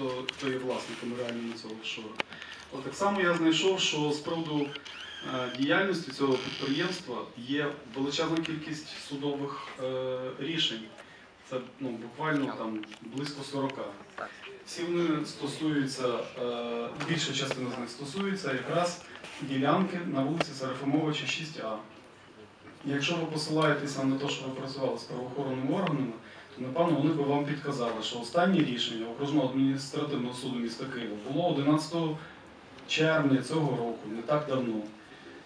хто, хто є власником реальним цього офшору. Але так само я знайшов, що з приводу е, діяльності цього підприємства є величезна кількість судових е, рішень. Це ну, буквально там близько 40. Всі вони стосуються, е, більша частина з них стосується якраз ділянки на вулиці Серафимовича 6А. Якщо ви посилаєтеся на те, що ви працювали з правоохоронними органами, напевно вони би вам підказали, що останнє рішення окружного адміністративного суду міста Києва було 11 червня цього року, не так давно.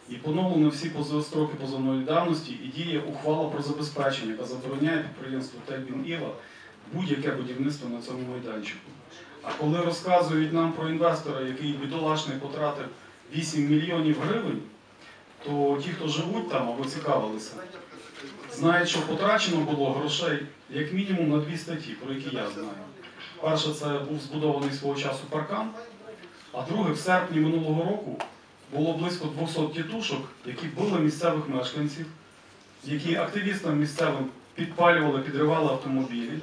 І поновлено всі строки позовної давності і діє ухвала про забезпечення, яка забороняє підприємству Текбін Іва будь-яке будівництво на цьому майданчику. А коли розказують нам про інвестора, який бідолашний потратив 8 мільйонів гривень, то ті, хто живуть там або цікавилися, знають, що потрачено було грошей як мінімум на дві статті, про які я знаю. Перше, це був збудований свого часу паркан, а друге, в серпні минулого року було близько 200 тітушок, які били місцевих мешканців, які активістам місцевим підпалювали, підривали автомобілі.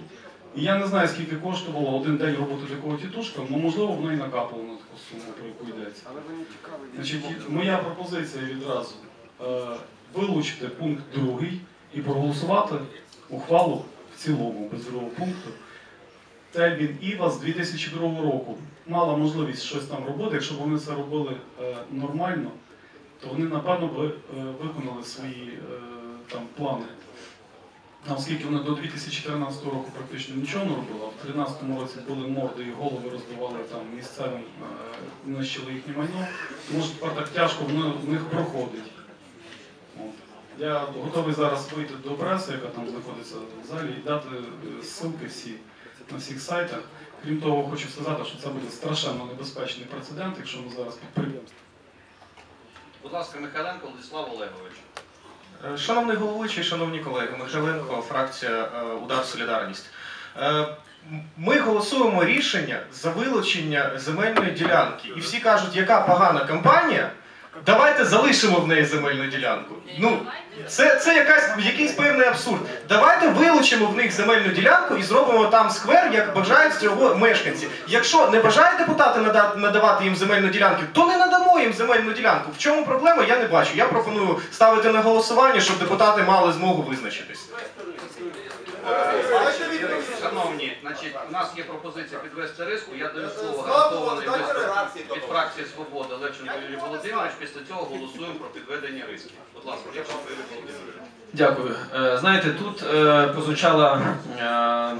І я не знаю, скільки коштувало один день роботи такого тітушка, але можливо воно і накапало на таку суму, про яку йдеться. Значить, моя пропозиція відразу е, вилучити пункт другий і проголосувати ухвалу в цілому без другого пункту. Тельбін Іва з 2002 року мала можливість щось там робити. Якщо б вони це робили е, нормально, то вони напевно би е, виконали свої е, там плани. А оскільки вони до 2014 року практично нічого не робили, а в 2013 році були морди і голови розбивали там місцевим, нищили їхнє майно, може тепер так тяжко в них- в них проходить. Я готовий зараз вийти до преси, яка там знаходиться в залі, і дати е, ссылки всі на всіх сайтах. Крім того, хочу сказати, що це буде страшенно небезпечний прецедент, якщо ми зараз підприємство. Будь ласка, Михайленко Владислав Олегович. Е, Шановний головуючий, шановні колеги, Михайленко, фракція е, Удар Солідарність. Ми голосуємо рішення за вилучення земельної ділянки. І всі кажуть, яка погана кампанія. Давайте залишимо в неї земельну ділянку. Ну, це, це якась, якийсь певний абсурд. Давайте вилучимо в них земельну ділянку і зробимо там сквер, як бажають цього мешканці. Якщо не бажають депутати нада- надавати їм земельну ділянку, то не надамо їм земельну ділянку. В чому проблема, я не бачу. Я пропоную ставити на голосування, щоб депутати мали змогу визначитись. Шановні, значить, у нас є пропозиція підвести риску. Я даю слово гарантований виступ від фракції Свобода Левченко Юрій Володимирович. Після цього голосуємо про підведення рисків. Будь ласка, Левченко Юрій Володимирович. Дякую. Е, Знаєте, тут е, прозвучала е,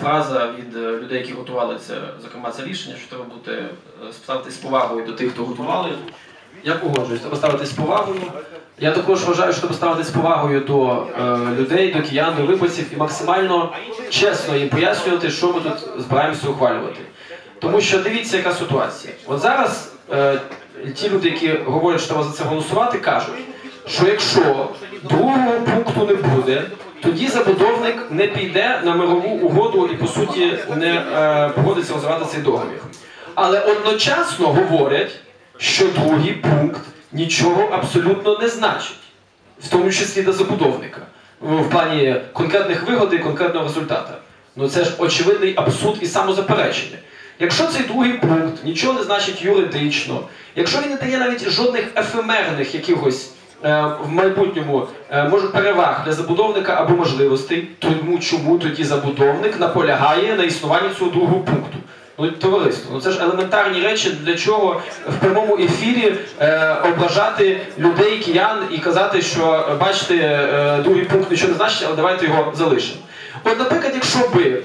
фраза від людей, які готували це, зокрема, це рішення, що треба бути ставитись з повагою до тих, хто готували. Я погоджуюсь, треба ставитись з повагою. Я також вважаю, що треба ставитись з повагою до людей, до киян, до виборців і максимально чесно їм пояснювати, що ми тут збираємося ухвалювати. Тому що дивіться, яка ситуація. От зараз ті люди, які говорять, що треба за це голосувати, кажуть, що якщо другого пункту не буде, тоді забудовник не піде на мирову угоду і по суті не е, погодиться розвивати цей договір. Але одночасно говорять, що другий пункт нічого абсолютно не значить, в тому числі для забудовника, в плані конкретних вигод і конкретного результату. Ну це ж очевидний абсурд і самозаперечення. Якщо цей другий пункт нічого не значить юридично, якщо він не дає навіть жодних ефемерних якихось е, в майбутньому е, може переваг для забудовника або можливостей, тому чому тоді забудовник наполягає на існуванні цього другого пункту? Ну, товариство, ну це ж елементарні речі, для чого в прямому ефірі е, ображати людей, киян і казати, що е, бачите, е, другий пункт нічого не значить, але давайте його залишимо. От, наприклад, якщо би е,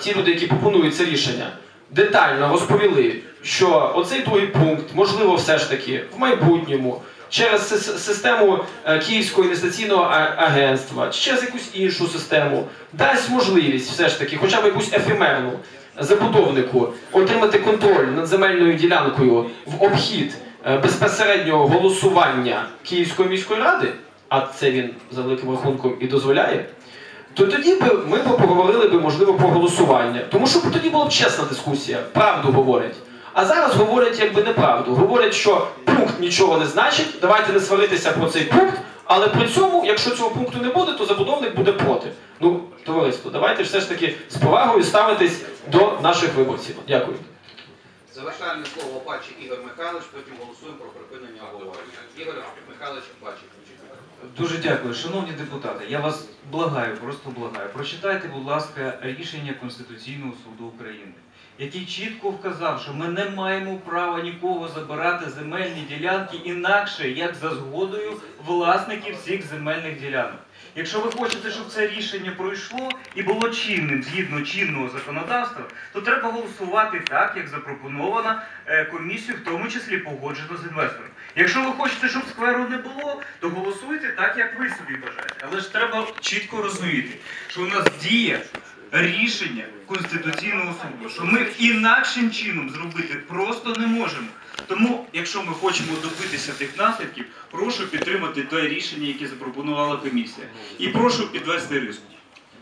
ті люди, які пропонують це рішення, детально розповіли, що оцей другий пункт, можливо, все ж таки в майбутньому через систему е, Київського інвестиційного агентства чи через якусь іншу систему дасть можливість все ж таки, хоча б якусь ефемерну забудовнику отримати контроль над земельною ділянкою в обхід е, безпосереднього голосування Київської міської ради, а це він за великим рахунком і дозволяє то тоді би ми б поговорили би, можливо, про голосування. Тому що тоді була б чесна дискусія, правду говорять. А зараз говорять якби неправду. Говорять, що пункт нічого не значить, давайте не сваритися про цей пункт, але при цьому, якщо цього пункту не буде, то забудовник буде проти. Ну, товариство, давайте все ж таки з повагою ставитись до наших виборців. Дякую. Завершальне слово Пачі Ігор Михайлович, потім голосуємо про припинення обговорення. Ігор Михайлович включіть. Дуже дякую, шановні депутати. Я вас благаю, просто благаю. Прочитайте, будь ласка, рішення Конституційного суду України, який чітко вказав, що ми не маємо права нікого забирати земельні ділянки інакше, як за згодою власників всіх земельних ділянок. Якщо ви хочете, щоб це рішення пройшло і було чинним згідно чинного законодавства, то треба голосувати так, як запропоновано е, комісією, в тому числі погоджено з інвестором. Якщо ви хочете, щоб скверу не було, то голосуйте так, як ви собі бажаєте. Але ж треба чітко розуміти, що у нас діє рішення Конституційного суду, що ми інакшим чином зробити просто не можемо. Тому, якщо ми хочемо добитися тих наслідків, прошу підтримати те рішення, яке запропонувала комісія. І прошу підвести риску.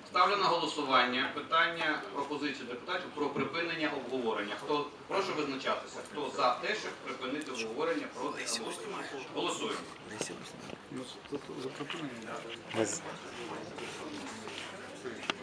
Ставлю на голосування питання пропозицію депутатів про припинення обговорення. Хто прошу визначатися, хто за те, щоб припинити обговорення проти голосування. Голосуємо. Шановні колеги,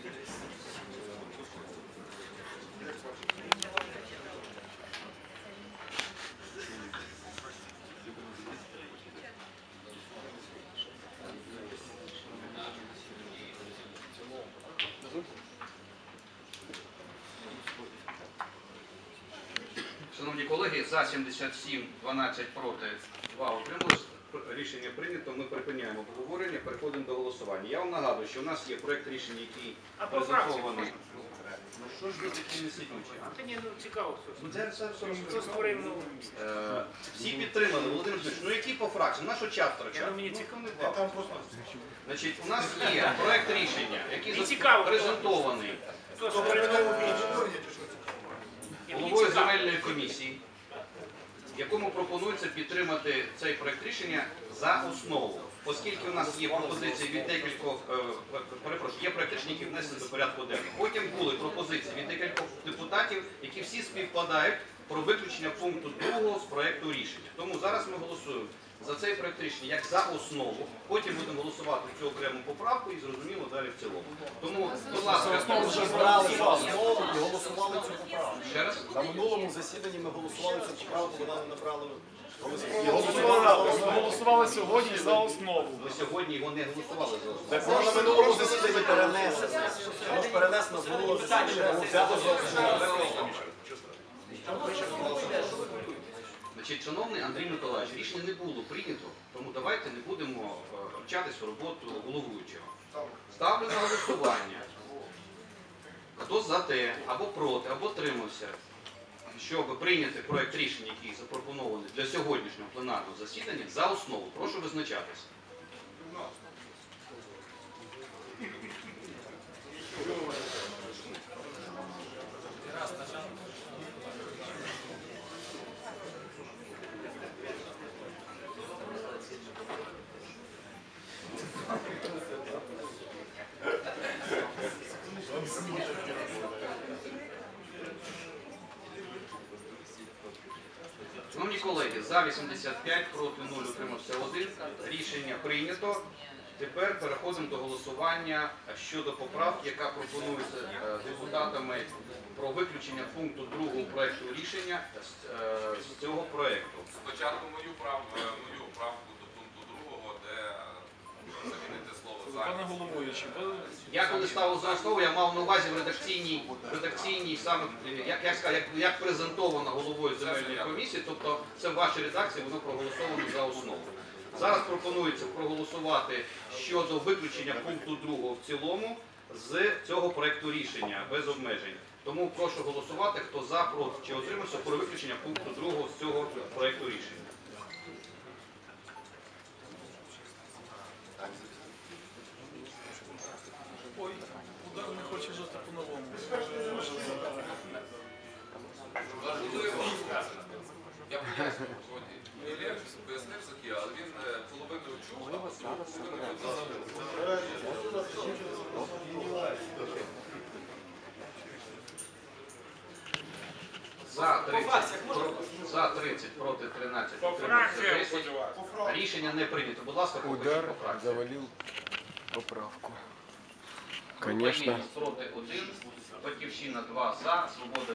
за 77, 12 проти, 2 утримались. Рішення прийнято. Ми припиняємо обговорення, переходимо до голосування. Я вам нагадую, що у нас є проект рішення, який презентований. Ну що ж ви такі несидючі? а? Та ні, ну цікаво, хто. Ну, це все все Хто створив нову? Е, Всі підтримали, Володимир Зміш. Ну які по фракціям? На що час втрачати? Ну, мені Ну, цікаво. Значить, у нас є проект рішення, який Мені цікаво, хто. презентований Хто створив нову головою земельної комісії, в якому пропонується підтримати цей проект рішення за основу. Оскільки у нас є пропозиції від декількох, е, перепрошую, є проект рішення, які внесені до порядку денного. Потім були пропозиції від декількох депутатів, які всі співпадають про виключення пункту 2 з проекту рішення. Тому зараз ми голосуємо за цей проект рішення як за основу. Потім будемо голосувати цю окрему поправку і зрозуміло далі в цілому. Тому, будь ласка, Вже брали за основу і голосували цю поправку. ще раз. На минулому засіданні ми голосували цю поправку, вона не набрала голосів. І Ми голосували. голосували сьогодні за основу. Ми сьогодні його не голосували за основу. Так вона на минулому засіданні перенесена. Воно ж перенесено з минулого засідання, тому взято за основу. Значить, шановний Андрій Миколаївич, рішення не було прийнято, тому давайте не будемо вчатись у роботу головуючого. Ставлю на голосування. Хто за те, або проти, або тримався, щоб прийняти проєкт рішення, який запропонований для сьогоднішнього пленарного засідання, за основу. Прошу визначатися. Шановні колеги, за 85, проти 0, утримався 1. Рішення прийнято. Тепер переходимо до голосування щодо поправки, яка пропонується е, депутатами про виключення пункту 2 проєкту рішення з, е, цього проєкту. Спочатку мою е, мою правку до пункту другого, де е, замінити слово Пане замість. головуючий, ви Я коли ставив за основу, я мав на увазі в редакційній, редакційній саме як, як, сказати, як, як презентовано головою земельної комісії, тобто це в вашій редакції воно проголосовано за основу. Зараз пропонується проголосувати щодо виключення пункту 2 в цілому з цього проекту рішення без обмежень. Тому прошу голосувати, хто за, проти чи отримався про виключення пункту 2 з цього проекту рішення. Ой, удар не хоче жити по-новому. Важливо. Я поясню. Ілля пояснив але він е, половину чув, а половину За 30, за 30 проти 13 утримався 10. Рішення не прийнято. Будь ласка, покажіть по фракції. завалил поправку. Проти 1, Батьківщина 2 за, Свобода